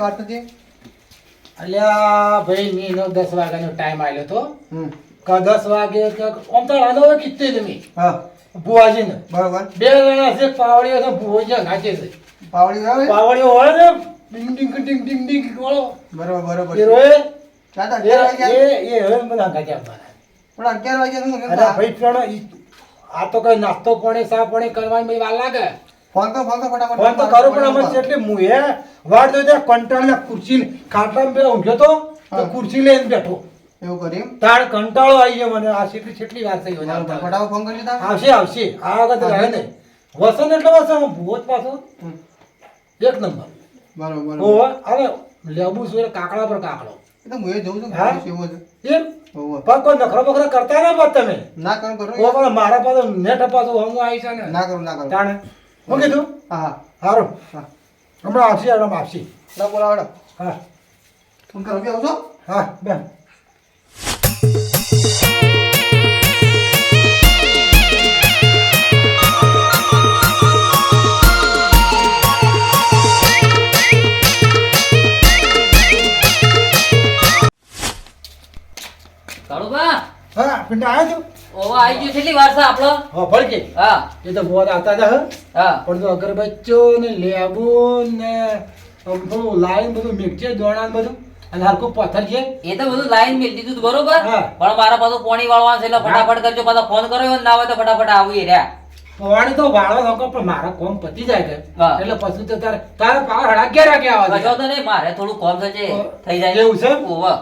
કાળુબા કેટલી અલ્યા ભાઈ મી નો દસ વાગ્યાનો ટાઈમ આવ્યો તો. કા દસ વાગે આમ તો આનો હોય કીધું તમે હા. બુવાજીને બરોબર. બે જણા છે પાવડીઓ છે બુવાજી નાચે છે. પાવડી આવે? પાવડીઓ હોય ને ડિંગ ડિંગ ડિંગ ડિંગ ડિંગ વાળો. બરોબર બરોબર. એ રોય? ચાલો એ વાગ્યા? એ એ હવે બધા ગાજ્યા મારા? પણ અગિયાર વાગ્યા ભાઈ પણ આ તો કઈ નાસ્તો પણ સા પણ કરવાની બધી વાર લાગે. ફોન તો ફોન તો ફટાફટ ફોન તો કરું પણ અમે એટલે હું એ વાટ જોઈ ત્યાં કંટાળીને ખુરશી ખાટલામાં પેલા ઊંઘ્યો તો તો ખુરશી લઈને બેઠો. એવું કરી તાર કંટાળો આવી ગયો મને આ છેટલી છેટલી વાત થઈ ગઈ ફટાફટ ફોન કરી દીધા આવશે આવશે. આ વખત રહે ને વસન એટલે વસન ભૂવો જ પાછો. એક નંબર. બરાબર હવે લેબુ સુરે કાકડા પર કાકડો. એ તો હું એ જોઉં છું હા? કેવું છે એમ? પણ કોઈ નખરો બખરો કરતા ના પાછ તમે? ના કરું પણ મારા પાસે નેટ પાછું હમું આવી છે ને. ના કરું ના કરું. તાણે? હું કીધું હા સારું હા. હમણાં આવશે હમણાં આવશે. ના બોલાવડો હા. ફોન કરો કે આવશો હા બેન. કાળુબા? હા પિંડા આવ્યો તું ઓવા આવી ગયું કેટલી વાર છે આપણો. હા એ તો બહુ આવતા હતા હા. પણ તો અગરબત્તીઓ ને લેબુ ને લાઈન બધું મિક્સર દોણા બધું અને હરખું પથ્થર છે. એ તો બધું લાઈન મેલ દીધું તું બરોબર? પણ મારા પાછું પોણી વાળવાનું છે એટલે ફટાફટ કરજો પાછો ફોન કર્યો ને ના હોય તો ફટાફટ આવું રહ્યા. પાણી તો વાળો લોકો પણ મારો કોમ પતી જાય કે. એટલે પછી તો તારે તારે પાવર હડાક્યા રાખ્યા આવે તો નહીં મારે થોડું કોમ થશે થઈ જાય. એવું છે?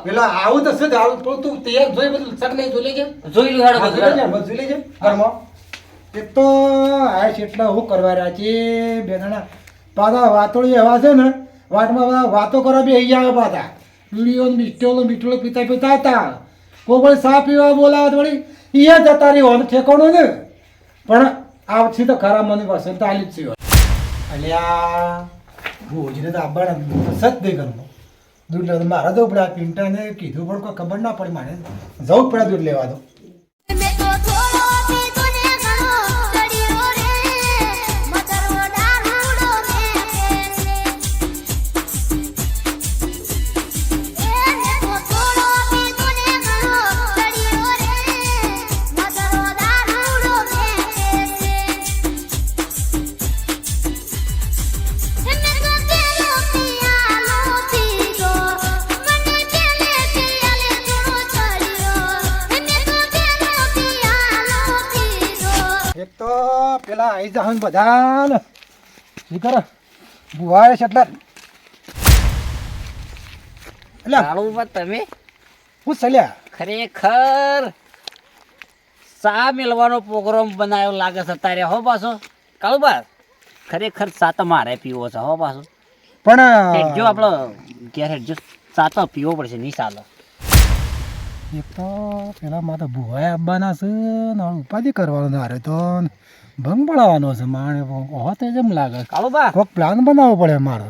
એટલે આવું તો શું આવું તો તું તે જોઈ બધું સક નહીં જોઈ લેજે. જોઈ લે હાડો બધું જોઈ લેજે, ઘરમાં. એક તો આ એટલા હું કરવા રહ્યા છે બે જણા પાછા વાતોળી એવા છે ને વાતમાં બધા વાતો કરવા બી અહીં આવે પાછા. બીડીઓ મીઠોલો મીઠોલો પીતા પીતા હતા. કોઈ પણ ચા પીવા બોલાવે વળી એ જતા રહી હોવાનું ઠેકાણું ને. પણ આવથી તો ખરા મને પાસે આલી જ છે. અલ્યા ભોજને તો આવવાના સત દે ઘરમાં દૂધ લેવા મારા તો પડ્યા પિન્ટાને કીધું પણ કોઈ ખબર ના પડી મારે. જવું જ પડે દૂધ લેવા દો પેલા આવી જાવ ને બધા ને ઈ કરે. બુવાએ છે એટલે એટલે કાળુબા તમે. હું ચાલ્યા ખરેખર સા મેળવાનો પ્રોગ્રામ બનાવ્યો લાગે છે તારે હો પાછો. કાળુબા ખરેખર ચા તો મારે પીવો છે હો પાછો. પણ જો આપણો ઘેર જો સાતો પીવો પડશે નહીં ચાલે એક તો પેલા મારે ભુવાએ આવવાના છે ને ઉપાધિ કરવાનો ધારે તો ભંગ પડાવવાનો છે માણે. હોત જેમ લાગે. કાળુબા કોઈક પ્લાન બનાવવો પડે મારો.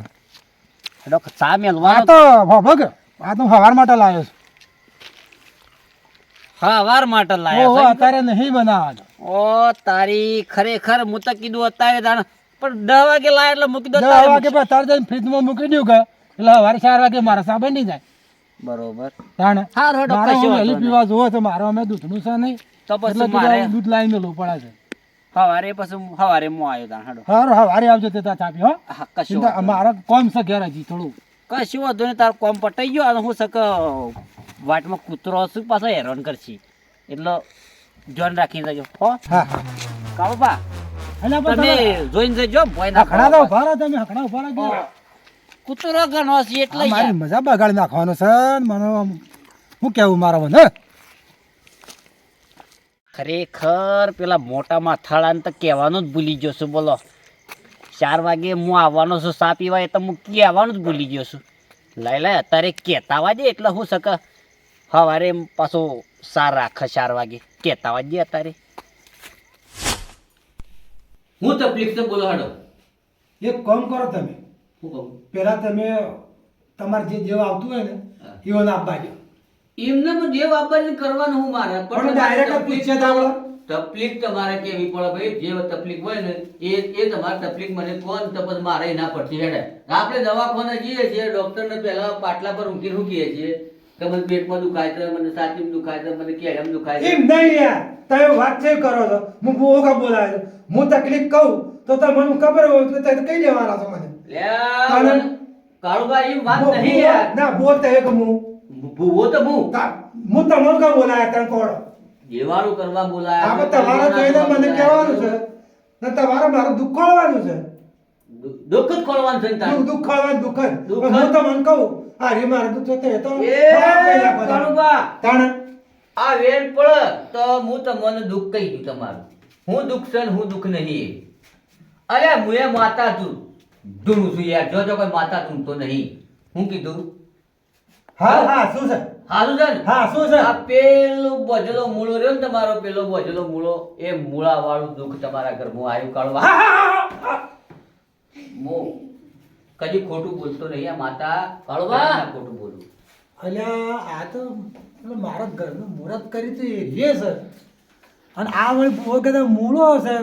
હેડો ચા આ મેળવાનો તો ભગ. આ તો સવાર માટે લાવ્યો છું. હા વાર માટે લાવ્યો છે અત્યારે નહીં બનાવવાનો. ઓ તારી ખરેખર હું તો કીધું અત્યારે જાણ. પણ દસ વાગે લાય એટલે મૂકી દો દસ વાગે પણ તારે જઈને ફ્રીજમાં મૂકી દઉં કે? એટલે સવારે ચાર વાગે મારા સાંભળી જાય. બરોબર. તાણે હાર હટ મારે કશું નહીં. પીવા જોવો તો મારો અમે દૂધનું છે નહીં. તો પછી મારે દૂધ લાવી મેળવું પડે છે. સવારે પછી સવારે મો આવ્યો તાણ હડો. હારું હવારે આવજો તે તા ચાપી હો. હા કશું. મારા કોમ છે ઘેર હજી થોડું. કશું વાંધો નહીં તાર કોમ પટાઈ ગયો અને હું સક વાટમાં કૂતરો છું પાછો હેરાન કરશી. એટલે જોન રાખીને દેજો હો. હા. પણ તમે જોઈને જજો ભોય ના ખડા દો ભારા તમે ખડા ઊભા કે. કૂતરો છે એટલે મારી મજા બગાડી નાખવાનો છે. ને મને હું કેવું મારા મને ખરેખર પેલા મોટા માથાળાને તો કહેવાનું જ ભૂલી ગયો છું બોલો. ચાર વાગે હું આવવાનો છું સા પીવા એ તો હું કહેવાનું જ ભૂલી ગયો છું. લાય લાય અત્યારે કહેતા વાજે એટલે હું શક સવારે પાછો સાર રાખે ચાર વાગે. કહેતા વાજે અત્યારે. હું તકલીફ છે બોલો હાડો એક કામ કરો તમે. કહું પેલા તમે તમારે જે દેવ આવતું હોય ને એઓને આપવા દો એમને તો જે આપવાની કરવાનું હું મારે પણ ડાયરેક્ટ પૂછ્યા તા તકલીફ તમારે કેવી પડે ભાઈ? જે તકલીફ હોય ને એ એ તમારે તકલીફ મને કોણ તો પછી મારે ના પડતી હેડે. આપણે દવાખાને જઈએ છીએ ડૉક્ટરને પહેલા પાટલા પર ઊંઘી ઊંઘીએ છીએ. કે મને પેટમાં દુખાય છે મને સાચીમાં દુખાય છે મને કેળામાં દુખાય છે. એમ નહીં યાર. તમે વાત છે કરો છો. હું બહુ કા બોલાવે છે. હું તકલીફ કહું તો તમને ખબર હોય તો કઈ દેવાના છો મને- કાળુભાઈ એમ વાત નહીં યાર. ના બોલ તો એક હું? ભૂવો તો હું. હું તમને કા બોલાયા કોણ? દેવાળું કરવા બોલાયા તમારે જોઈને મને કહેવાનું છે. ને તમારે મારું દુઃખ ખોળવાનું છે. દુઃખ જ ખોલવાનું છે તારું? દુઃખ ખોળવાનું દુઃખ જ. હું તમને કહું આ રે મારે દુઃખ એ તો એ. કાળુબા. તાણે? આ વેણ પડે તો હું તમને દુઃખ કહી દઉં તમારું. હું દુઃખ છે હું દુઃખ નહીં. અરે હું એ માતા છું ધૂણું છું યાર જો જો કોઈ માતા ધૂણતો નહીં. હું કીધું? હા હા શું છે? હારું છે ને? હા શું છે? આ પેલો બજલો મૂળો રહ્યો ને તમારો પેલો બજલો મૂળો એ મૂળા વાળું દુઃખ તમારા ઘરમાં આવ્યું કાઢવા. હું કદી ખોટું બોલતો નહીં આ માતા. કાઢવા ખોટું બોલું. અલ્યા આ તો મારા ઘરનું મુહૂર્ત કરી તો એ રે સર અને આ વળી બહુ કદાચ મૂળો છે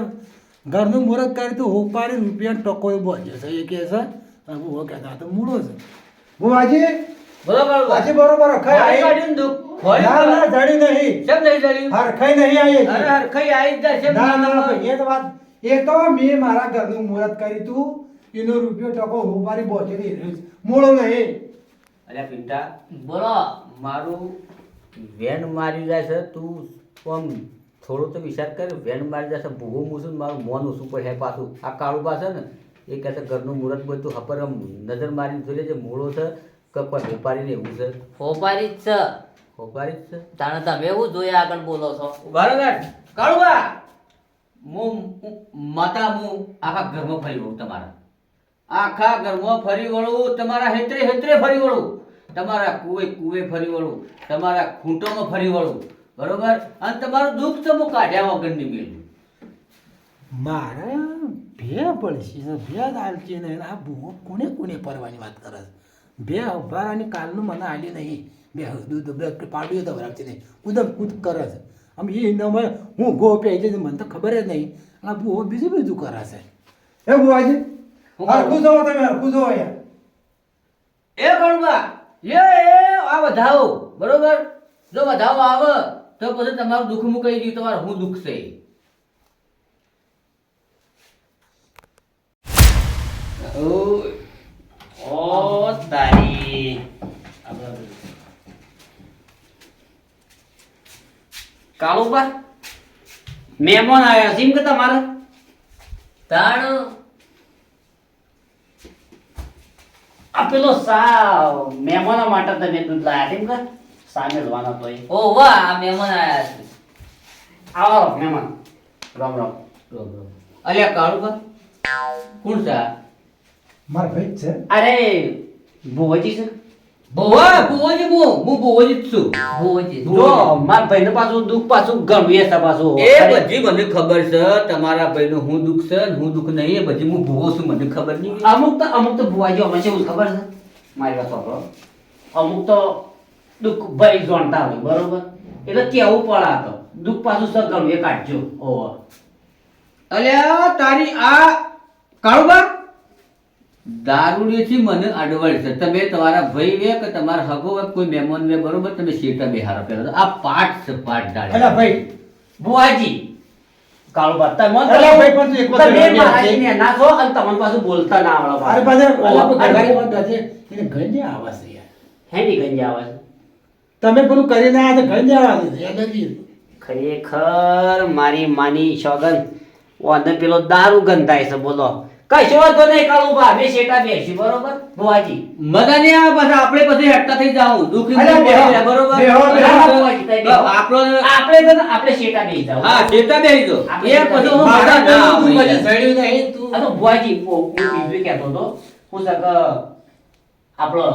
ઘરનું મુહૂર્ત કરી તો હોપાડી રૂપિયા ટકો એ બોજે છે એ કહે છે અને હું કહેતા આ તો મૂળો છે. હું આજે? બરાબર. આજે બરોબર ખાઈ આવી? કાઢ્યું ને દુઃખ ના ના. જડી નહીં. કેમ નહીં જડ્યું? હાર ખાઈ નહીં આવી અરે હરખાઈ આવી જ જશે ના ના એ તો વાત. એ તો મેં મારા ઘરનું મુહૂર્ત કરી તું એનો રૂપિયો ટકો હોપારી બોજે નહીં મૂળો નહીં. અલ્યા પિંટા બોલો મારું વેન મારી જાય છે તું આમ થોડો તો વિચાર કરે વેન મારી જશે ભૂવો મૂસું ને મારું મોન ઓછું પડે પાછું. આ કાળું પાસે ને એ કહે ઘરનું મુહૂર્ત બધું હપર નજર મારીને જોઈ લેજે મૂળો છે કે કોઈ વેપારીને એવું છે? હોપારી જ છે. હોપારી જ છે? તાણે તમે એવું જોયા આગળ બોલો છો. બરાબર કાળુબા હું હું- માતા હું આખા ઘરમાં ફરી વળું તમારા. આખા ઘરમાં ફરી વળું તમારા હેતરે હેતરે ફરી વળું. તમારા કુવે કુવે ફરી વળું તમારા ખૂંટોમાં ફરી વળું. બરોબર? અને તમારું દુઃખ તો હું કાઢ્યા વગરની મેળવું મારે બે પડશે ને બે દાલચી ને આ બહુ કોને કોને પરવાની વાત કરે છે? બે અભારાની કાલનું મને આલી નહીં. બે દૂધ બે પાડ્યું તો ભરાવતી નહીં. કૂદમ કૂદ કરે છે. આમ એ નમે હું ગો પે છે મને તો ખબર જ નહીં. આ બહુ બીજું બીજું કરે છે. એ બુવાજી? હરખું જોવો તમે હરખું જોવો એ કણબા લે એ આ વધાવો. બરોબર? જો વધાવો આવે તો પછી તમારું દુઃખ મુકાઈ ગયું તમારું હું દુઃખ છે? ઓ તારી. કાળુબા મહેમાન આવ્યા છે કે તમારે? તાણ. આ પેલો સા મહેમાનો માટે તમે દૂધ લાયા તેમ કે? સા વાના તો ઓ વાહ આ મહેમાન આયા છે. આવો મહેમાન. રામ રામ. અલ્યા કાળુબા કોણ છે મારા ભાઈ છે. અરે ભુવજી છે. ભુવા ભુવોજી હું હું ભુવોજી છું. ભુવોજી. જો મારા ભાઈને પાછું દુઃખ પાછું ઘણું છે પાછું. એ બધી મને ખબર છે તમારા ભાઈનું હું દુઃખ છે હું દુઃખ નહીં એ બધી હું ભુવો છું મને ખબર નહીં. અમુક તો અમુક તો ભુવાજી અમે છે ખબર છે. મારી વાત સાંભળો. અમુક તો દુઃખ ભાઈ જોણતા હોય બરોબર? એટલે કેવું પડે તો? દુઃખ પાછું સગમ એ કાઢજો. ઓહો. અલ્યા તારી આ કાળુબા? દારૂડીથી મને અડવડ છે. તમે તમારા ભાઈ વે કે તમારા હગો વે કોઈ મહેમાન વે બરોબર? તમે શેઠા બેહારો પેલા આ પાઠ છે પાઠ અલા દાડે ભાઈ ભુવાજી કાળુબા તમે અલા ભાઈ પણ એક વખત તમે રમ્યા મારા છે. ને ના છો અને તમને પાછું બોલતા ના આવડે અરે પાછા. અલા ઓહો, ઘરવાળી વાત છે એને ગંજે આવે છે યાર. હેની ગંજા આવે છે તમે પેલું કરીને આ તો ગંજે આવે છે ખરેખર મારી માની શોગન ઓને પેલો દારૂ ગંધાય છે બોલો. કશો વાંધો નહીં કાળું બા અમે શેટા બેસી બરોબર? ભુવાજી મજા નહીં આવે પાછા આપણે પછી હેઠતા થઈ જાવ દુઃખી બરોબર. આપણો આપણે તો આપણે શેટા બેસી જાવ હા શેટા બેસી દો એ પછી હું મારા મજા ના. સડ્યું નહીં તું. અરે ઓ, હું બીજું કહેતો તો હું સક આપણો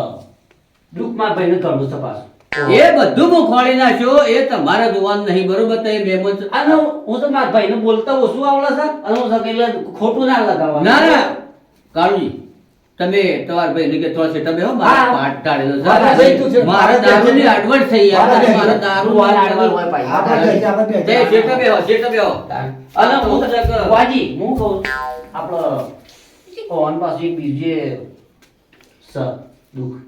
દુઃખમાં ભાઈને ઘરનું છે પાછું. એ બધું હું ખોળી નાખ્યો એ તમારે જોવાનું નહીં બરોબર તો એ મહેમાન છે. અને હું તો મારા ભાઈને બોલતા ઓછું આવડે છે અને હું સક એટલે ખોટું ના લગાવવા ના ના કાળુજી તમે તમારા ભાઈ ને કે થોડા છે તમે હો મારા પાટ ટાળેલો છે. મારા ભાઈ તું છે. મારા મારા દારૂની ભાઈ. અડવડ થઈ યાર. મારા મારા દારૂ વાળ આડવડ હોય ભાઈ આપણે જે બે તે શેઠ બેહો, શેઠ બેહો. અને હું તો વાજી હું કહું આપણો ઓન પાછું એક બીજે સ દુઃખ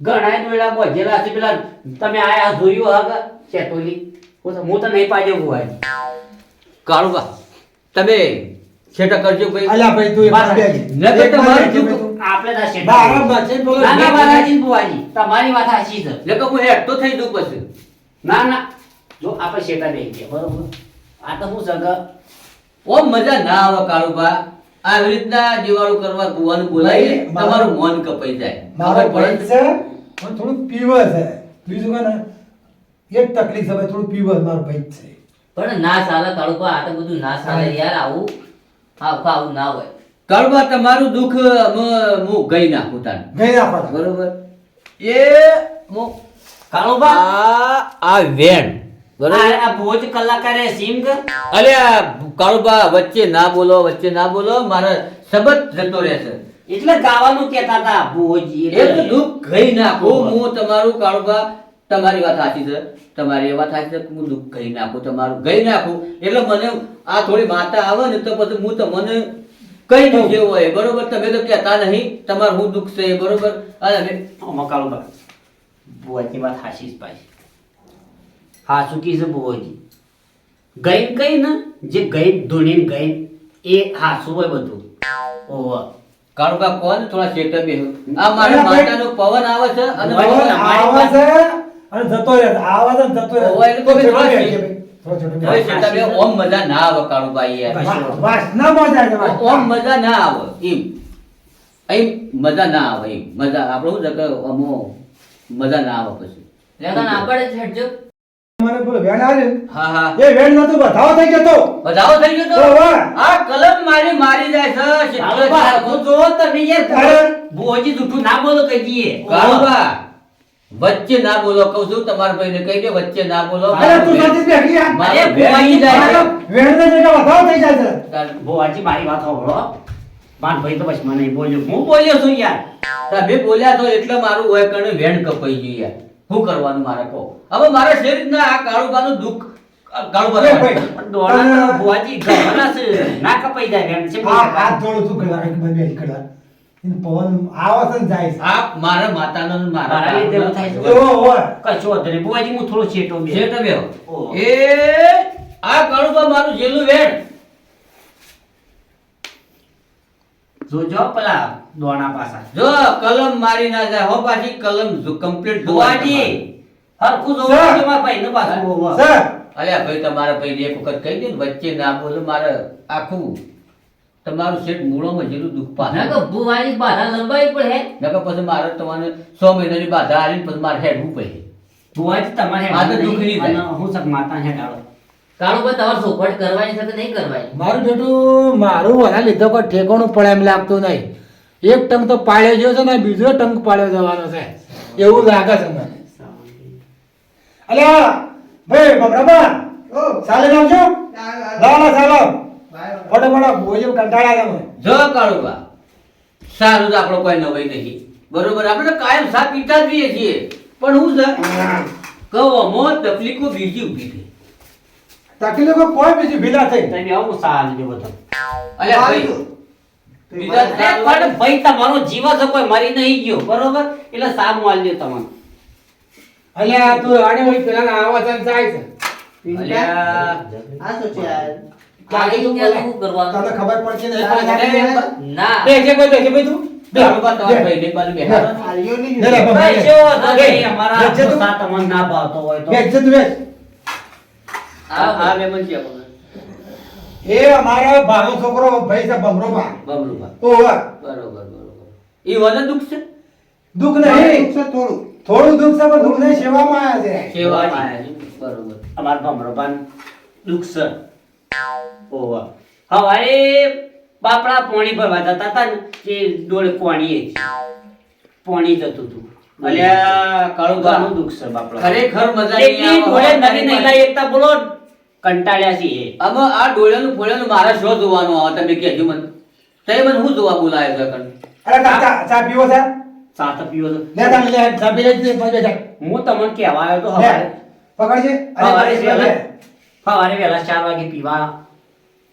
ઘણા દોયડા બોજેલા છે પેલા તમે આયા જોયું હા ચેતોલી હું તો- હું તો નહીં પાડ્યો બુવાજી કાળુબા તમે છેટા કરજો ભાઈ. અલા ભાઈ તું બસ. બે નકર તમારું આપણે તો શેઠ બારા બચે બોલો. ના ના બાલાજી બુવાજી તમારી વાત સાચી છે. નકર હું હેડ તો થઈ દઉં પછી. ના ના. જો આપણે છેટા બેસી ગયા બરોબર? આ તો હું સગ ઓ મજા ના આવે કાળુબા આવી રીતના દિવાળું કરવા ગોવાનું બોલાવી તમારું મન કપાઈ જાય. મારો પડે? છે પણ થોડું પીવર છે. બીજું કે ને એક તકલીફ છે થોડું પીવર મારો ભાઈ છે. પણ ના સાલા કાળુપા આ તો બધું ના ચાલે યાર આવું આવું આવું ના હોય. કાળુબા તમારું દુઃખ મ- હું ગઈ નાખું તાને ગઈ રાખો બરોબર? એ હું કાળુબા? આ આ વેણ. વચ્ચે ના બોલો વચ્ચે ના બોલો મારે સબત જતો રહેશે એટલે ગાવાનું કેતા હતા ભોજી એ દુઃખ ગઈ નાખું. હું તમારું કાળુબા તમારી વાત સાચી છે. તમારી એ વાત સાચી છે હું દુઃખ ગઈ નાખું તમારું ગઈ નાખું. એટલે મને આ થોડી માતા આવે ને તો પછી હું તમને કઈ દઉં જેવું હોય. બરોબર? તમે તો કહેતા નહીં તમારું હું દુઃખ છે બરોબર? અને કાળુબા ભુવાજી વાત સાચી જ પાછી હાચું ચૂકી છે ભુવાજી ગઈ કઈ ને જે ગઈ ધૂણીને ગઈ એ હાચું હોય બધું. ઓહો. કાળુબા કોણ થોડા શેઠ બે. આ મારા માતાનો પવન આવે છે અને પવન આવે છે અને જતો રહે આવે છે અને જતો રહે. ઓય, એટલે તમે થોડો ઓમ મજા ના આવે કાળુબા યાર વાસ- વાસનામાં જાય છે, ઓમ મજા ના આવે એમ. એમ મજા ના આવે એમ. મજા આપણે શું અમો મજા ના આવે પછી. આપણે મને બોલ વેણ આવ્યો હા હા. એ વેણ નતો બધાવ થઈ જતો બધાવ થઈ ગયો તો? આ કલમ મારી મારી જાય છે હું જોવો તમે યાર. અરે. જૂઠું ના બોલો કઈ દઈએ કાળુબા વચ્ચે ના બોલો કહું છું તમારા ભાઈને કહી દે વચ્ચે ના બોલો. અરે તું સાથે બેઠી. મારે અરે, જાય છે. વેણને જગ્યા બધાવ થઈ જાય છે. ભુવાજી મારી વાત સાંભળો માન ભાઈ તો પછી મને બોલ્યો. હું બોલ્યો છું યાર. તમે બોલ્યા તો એટલે મારું હોય કણે વેણ કપાઈ ગયું યાર. શું કરવાનું મારે કહો? હવે મારા શરીરના આ કાળુબાનું દુઃખ આ અરે કાળુબા ભાઈ. પણ ડોળા તો ભુવાજી ગભરા છે ના કપાઈ જાય બેન છે આ હાથ જોડું છું કલા એક બે કલા એને પવન આવે જાય છે. મારા માતાનો મારા લીધે થાય કશો હું થોડો છેટો બે. એ આ કાળુબા મારું જેલું વેણ જોજો પેલા દોણા પાસા જો કલમ મારી ના જાય હો પાછી કલમ કમ્પ્લીટ ભુવાજી હરખું જોવો સર. ભાઈ મારા પાછું. સર! અલ્યા ભાઈ તમારા ભાઈ એક વખત કહી દે ને વચ્ચે ના બોલો મારે આખું તમારું શેઠ મૂળોમાં જેટલું દુઃખ ના પાછું કે ભુવાની બાધા લંબાઈ પડે નકર પછી મારે તમારે સો મહિનાની બાધા આલી પછી મારે હેડવું પડે. ભુવાજી તમારે આ તો નહીં. હું સક માતા હેડાળો કાળુભાઈ તમારે ચોખવટ કરવાની છે કે નહીં કરવાની? મારું બેટું મારું વના લીધો કોઈ ઠેકાણું પડે એમ લાગતું નહીં. એક ટંક તો પાડ્યો ગયો છે ને બીજો ટંક પાડ્યો જવાનો છે. એવું લાગે છે મને. અલ્યા ભાઈ આવજો લાવો. બોજો કંટાળ્યા તમે. જો કાળુબા સારું તો આપણો કોઈ નવાઈ નહીં. બરોબર આપણે તો કાયમ સા પીતા જઈએ છીએ. પણ હું છે કહો તકલીફો બીજી ઊભી થઈ. તકલીફો કોઈ બીજી ભીલા થઈ. તમે આવું સાલ જો બધો. અલે ભાઈ બીજા પણ ભાઈ તમારો જીવ છે કોઈ મરી નહીં ગયો બરોબર? એટલે સામ આલ્યો તમને. અલે આ તું આને હોય પેલા આવા છે જાય છે. અલે આ શું છે યાર? તને ખબર પડશે ને ના બે જે ભાઈ બે જે ભાઈ તું. તમારા બાજુ. ના, ભાવતો હોય તો. આ આ છે આપણને. એ અમારા ભાનો છોકરો ભાઈ છે બમરોબા બમરોબા ઓવા બરોબર બરોબર. ઈ વને દુઃખ છે? દુઃખ નહીં. દુઃખ છે થોડું? થોડું દુઃખ છે પણ દુઃખ નહીં સેવામાં આવ્યા છે. સેવામાં આયા છે. બરોબર. અમાર ભમરોબાન દુઃખ છે. ઓવા હવારે બાપડા પોણી ભરવા જતા હતા ને એ ડોળ પોણીએ એ પોણી જતું હતું. અલ્યા કાળુબા ઘણું દુઃખ છે બાપડા. ખરેખર મજા નહીં આવે. ડોળે નવી નહીં એકતા બોલો કંટાળ્યા છીએ. અમે આ ડોળ્યાનું ફોળ્યાનું મારે શો જોવાનું આવે? તમે કહેજો મને. તે મને હું જોવા બોલાયો છે કણ અરે ચા ચા પીવો છે? ચા તો પીવો છે. લે તાન લે ચા પી લે પછી જા હું તમને કહેવા આવ્યો તો હવે પકડજે. સવારે અરે વહેલા લે સવારે વહેલા ચાર વાગે પીવા.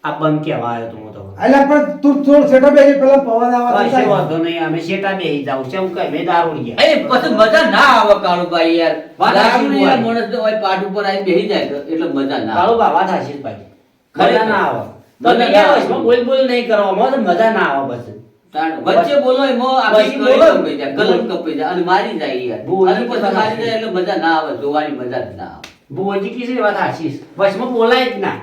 આ બંધ કહેવા આવ્યો તો હું તો. એટલે પણ તું થોડું સેટા બેહી પેલા પવન આવવા કશો દે વાંધો નહીં અમે સેટા બેહી જાવ છે હું કઈ મેં દારૂ ગયા એ પછી મજા ના આવે કાળુભાઈ યાર. દારૂ યાર. માણસ તો હોય પાટ ઉપર આવી બેહી જાય એટલે મજા ના આવે. કાળુ બાબા થાશે ભાઈ. મજા ના આવે. તમે આવે. બોલ બોલ નહીં કરવામાં તો મજા ના આવે બસ. વચ્ચે બોલો એમાં કળી જાય કલમ કપાઈ જાય અને મારી જાય યાર. અને પછી મારી જાય એટલે મજા ના આવે જોવાની મજા જ ના આવે. ભુવનજી કીધી વાત છે. વચમાં બોલાય જ ના.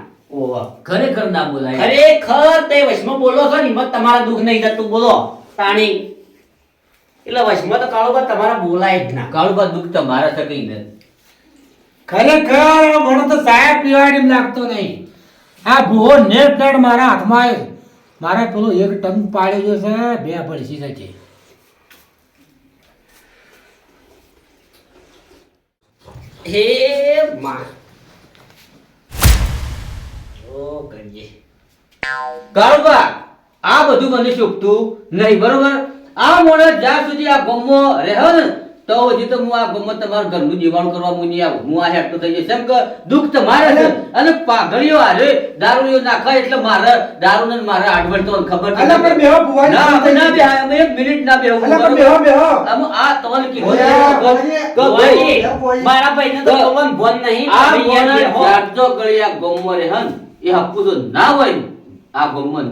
ખરેખર ના બોલાય. ખરેખર તે વશમાં બોલો છો ને મત તમારા દુઃખ નહીં થતું બોલો. પાણી એટલે વશમાં તો કાળુબા તમારા બોલાય જ ના. કાળુબા દુઃખ તમારા થકી ને ખરેખર મને તો સાહેબ પીવાડી એમ લાગતો નહીં. આ ભૂવો નેટ નેટ મારા હાથમાં આવ્યો. મારે પેલો એક ટંગ પાડ્યો છે બે પડશી શકે હે માં. ઓ કરીએ કાળુબા આ બધું મને શોભતું નહીં બરોબર? આ મોણસ જ્યાં સુધી આ ગમો રહે ને તો હજી તો હું આ ગમો તમારા ઘરનું જીવાણું કરવા હું નહીં આવું. હું આ હેઠતો થઈ જઈશ. એમ કે દુઃખ તમારે છે. અને પાઘડીઓ હારે દારૂડીઓ નાખાય એટલે મારે દારૂ ને મારે આડવડ તો ખબર છે અલા, પણ બેહો ભુવાજી, ના, ના ગયું? અમે એક મિનિટ ના બેહો. અલા, પણ બેહો, બેહો. આમ આ તમને કીધું કે ભાઈ, મારા ભાઈને તો તો- ભગવાન નહીં આ તમે યાદ મોણસ રાખો. જાગતો એ હક્કુ ના હોય આ ગમન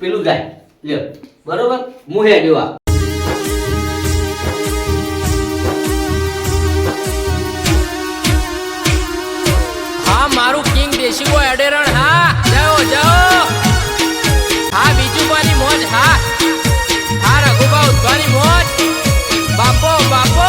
પેલું જાય. લે બરોબર? હું હેડ્યો મારું કિંગ દેશી હોય અડેરણ હા. થાર આ રઘુબા ઉદ્ધવાની મોજ. બાપો બાપો.